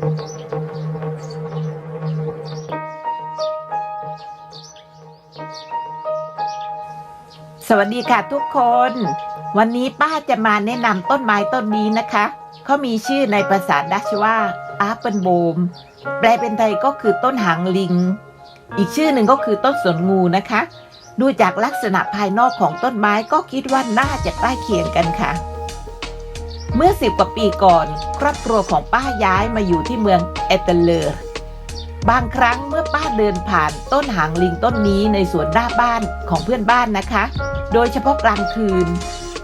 สวัสดีค่ะทุกคน วันนี้ป้าจะมาแนะนำต้นไม้ต้นนี้นะคะเขามีชื่อในภาษาดัชว่าอาเปิลโบมแปลเป็นไทยก็คือต้นหางลิง อีกชื่อหนึ่งก็คือต้นสนงูนะคะ ดูจากลักษณะภายนอกของต้นไม้ก็คิดว่าน่าจะใกล้เคียงกันค่ะ มื่อสิบกว่าปีก่อน ครอบครัวของป้าย้ายมาอยู่ที่เมืองเอเตเลอร์บางครั้งเมื่อป้าเดินผ่านต้นหางลิงต้นนี้ในสวนหน้าบ้านของเพื่อนบ้านนะคะ โดยเฉพาะกลางคืน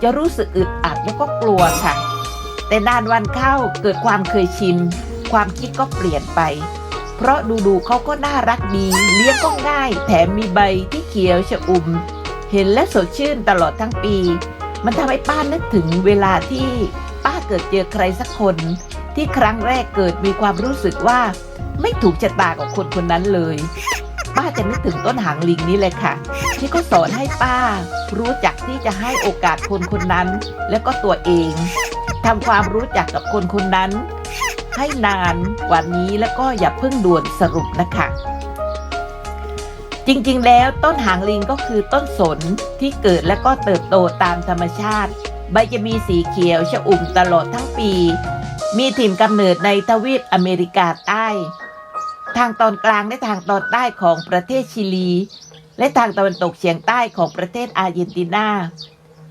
จะรู้สึกอึดอัดแล้วก็กลัวค่ะ แต่นานวันเข้าเกิดความเคยชิน ความคิดก็เปลี่ยนไป เพราะดูๆเขาก็น่ารักดี เลี้ยงก็ง่าย แถมมีใบที่เขียวชอุ่ม เห็นและสดชื่นตลอดทั้งปี มันทำให้ป้านึกถึงเวลาที่ เกิดเจอใครสักคนที่ครั้งแรกเกิดมีความรู้สึกว่า ไม่ถูกชะตากับคนคนนั้นเลย ป้าจะนึกถึงต้นหางลิงนี้เลยค่ะ ที่เขาสอนให้ป้า รู้จักที่จะให้โอกาสคนคนนั้น และก็ตัวเองทำความรู้จักกับคนคนนั้น ให้นานกว่านี้แล้วก็อย่าเพิ่งด่วนสรุปนะคะ จริงๆแล้วต้นหางลิงก็คือต้นสนที่เกิดและก็เติบโตตามธรรมชาติ ใบจะมีสีเขียวชอุ่มตลอดทั้งปี มีถิ่นกำเนิดในทวีปอเมริกาใต้ ทางตอนกลางและทางตอนใต้ของประเทศชิลี และทางตะวันตกเฉียงใต้ของประเทศอาร์เจนตินา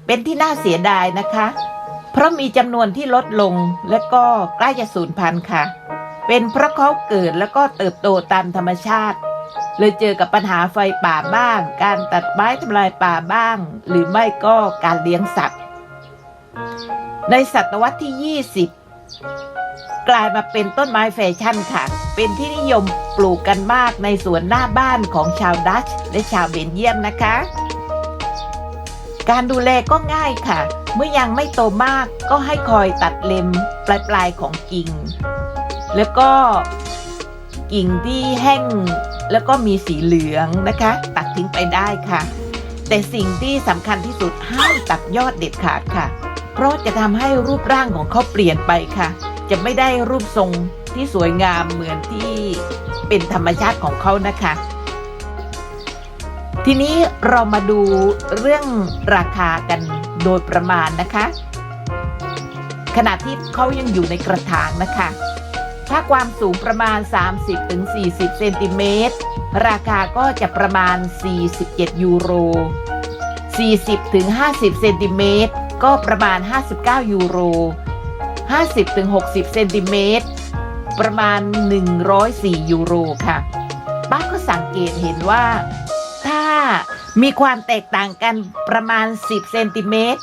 เป็นที่น่าเสียดายนะคะ เพราะมีจำนวนที่ลดลงและก็ใกล้จะสูญพันธุ์ค่ะ เป็นเพราะเขาเกิดแล้วก็เติบโตตามธรรมชาติเลยเจอกับปัญหาไฟป่าบ้าง การตัดไม้ทำลายป่าบ้าง หรือไม่ก็การเลี้ยงสัตว์ ในศตวรรษที่ 20 กลายมาเป็นต้นไม้แฟชั่นค่ะ เป็นที่นิยมปลูกกันมากในสวนหน้าบ้านของชาวดัตช์และชาวเบนเยียมนะคะ การดูแลก็ง่ายค่ะ เมื่อยังไม่โตมากก็ให้คอยตัดเล็มปลายๆของกิ่ง แล้วก็กิ่งที่แห้งแล้วก็มีสีเหลืองนะคะ ตัดทิ้งไปได้ค่ะ แต่สิ่งที่สำคัญที่สุดห้ามตัดยอดเด็ดขาดค่ะ เพราะจะทำให้รูปร่างของเขาเปลี่ยนไปค่ะ จะไม่ได้รูปทรงที่สวยงามเหมือนที่เป็นธรรมชาติของเขานะคะ ทีนี้เรามาดูเรื่องราคากันโดยประมาณนะคะ ขณะที่เขายังอยู่ในกระถางนะคะ ถ้าความสูงประมาณ 30-40 เซนติเมตร ราคาก็จะประมาณ 47 ยูโร 40-50 เซนติเมตร ก็ประมาณ 59 ยูโร 50-60 เซนติเมตร ประมาณ 104 ยูโรค่ะ ป้าก็สังเกตเห็นว่า ถ้ามีความแตกต่างกันประมาณ 10 เซนติเมตร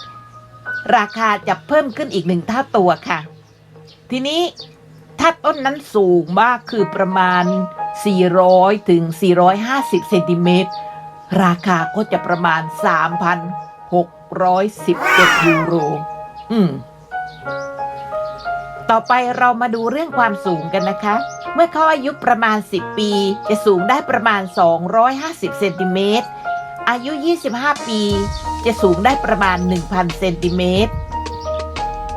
ราคาจะเพิ่มขึ้นอีกหนึ่งเท่าตัวค่ะ ทีนี้ถ้าต้นนั้นสูงมากคือประมาณ 400 ถึง 450 เซนติเมตร ราคาก็จะประมาณ3,600 617ยูโร อืม ต่อไปเรามาดูเรื่องความสูงกันนะคะ เมื่อเขาอายุประมาณ 10 ปี จะสูงได้ประมาณ 250 เซนติเมตร อายุ 25 ปี จะสูงได้ประมาณ 1,000 เซนติเมตร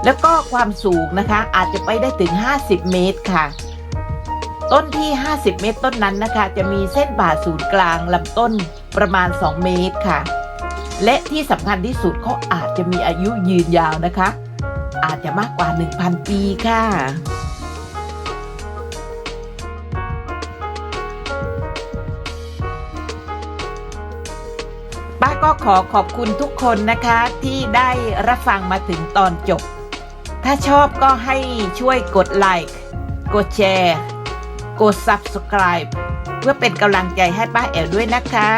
แล้วก็ความสูงนะคะ อาจจะไปได้ถึง 50 เมตรค่ะต้นที่ 50 เมตรต้นนั้นนะคะ จะมีเส้นผ่าศูนย์กลางลำต้นประมาณ 2 เมตรค่ะ และที่สำคัญที่สุดเขาอาจจะมีอายุยืนยาวนะคะ อาจจะมากกว่า 1,000 ปีค่ะป้าก็ขอขอบคุณทุกคนนะคะที่ได้รับฟังมาถึงตอนจบ ถ้าชอบก็ให้ช่วยกดไลค์กดแชร์ กด Subscribe เพื่อเป็นกำลังใจให้ป้าแอวด้วยนะคะ